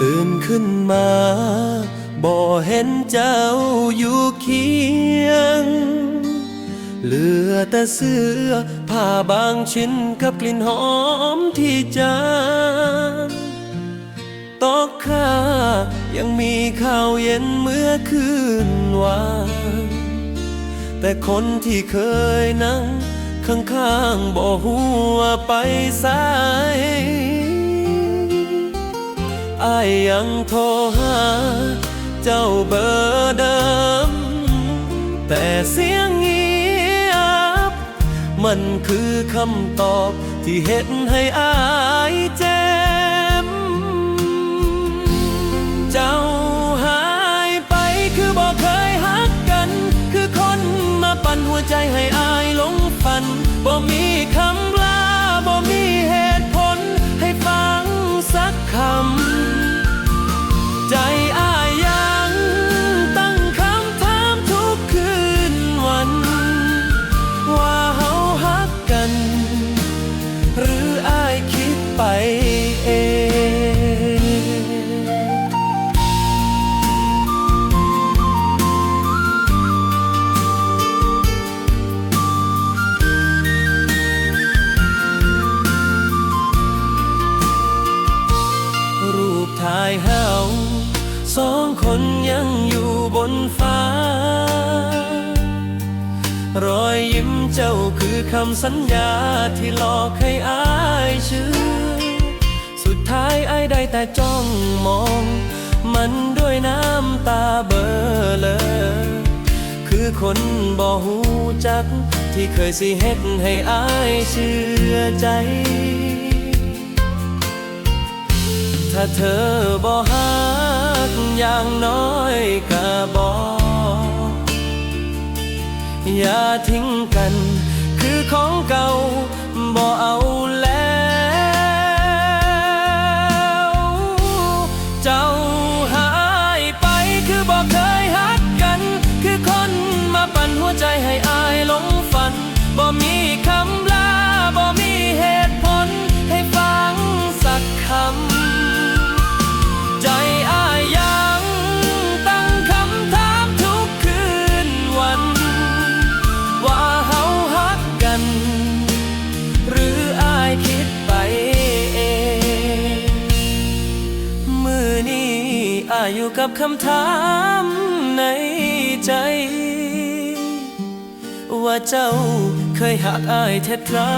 ตื่นขึ้นมา บ่เห็นเจ้าอยู่เคียง เหลือแต่เสื้อผ้าบางชิ้นกับกลิ่นหอมที่จางตอกข้ายังมีข้าวเย็นเมื่อคืนวานแต่คนที่เคยนั่งข้างๆบ่หัวไปสาย อายยังโทรหา เจ้าเบอร์เดิม แต่เสียงเงียบ มันคือคำตอบที่เห็นให้อายเจ็บเจ้าหายไปคือบอกเคยฮักกัน คือคนมาปั่นหัวใจให้อายหลงฝันบ่มีคำายเฮาสองคนยังอยู่บนฟ้า รอยยิ้มเจ้าคือคำสัญญาที่หลอกให้อายเชื่อ สุดท้ายอายได้แต่จ้องมอง มันด้วยน้ำตาเบลอเลยคือคนบ่หูจัก ที่เคยสิเฮ็ดให้อายเชื่อใจ ถ้าเธอบ่ฮักอย่างน้อยก็บอกอย่าทิ้งกัน คือของเก่าบ่เอา อายอยู่กับคำถามในใจ ว่าเจ้าเคยหักอายแท้ทรา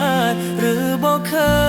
หรือบอกเคย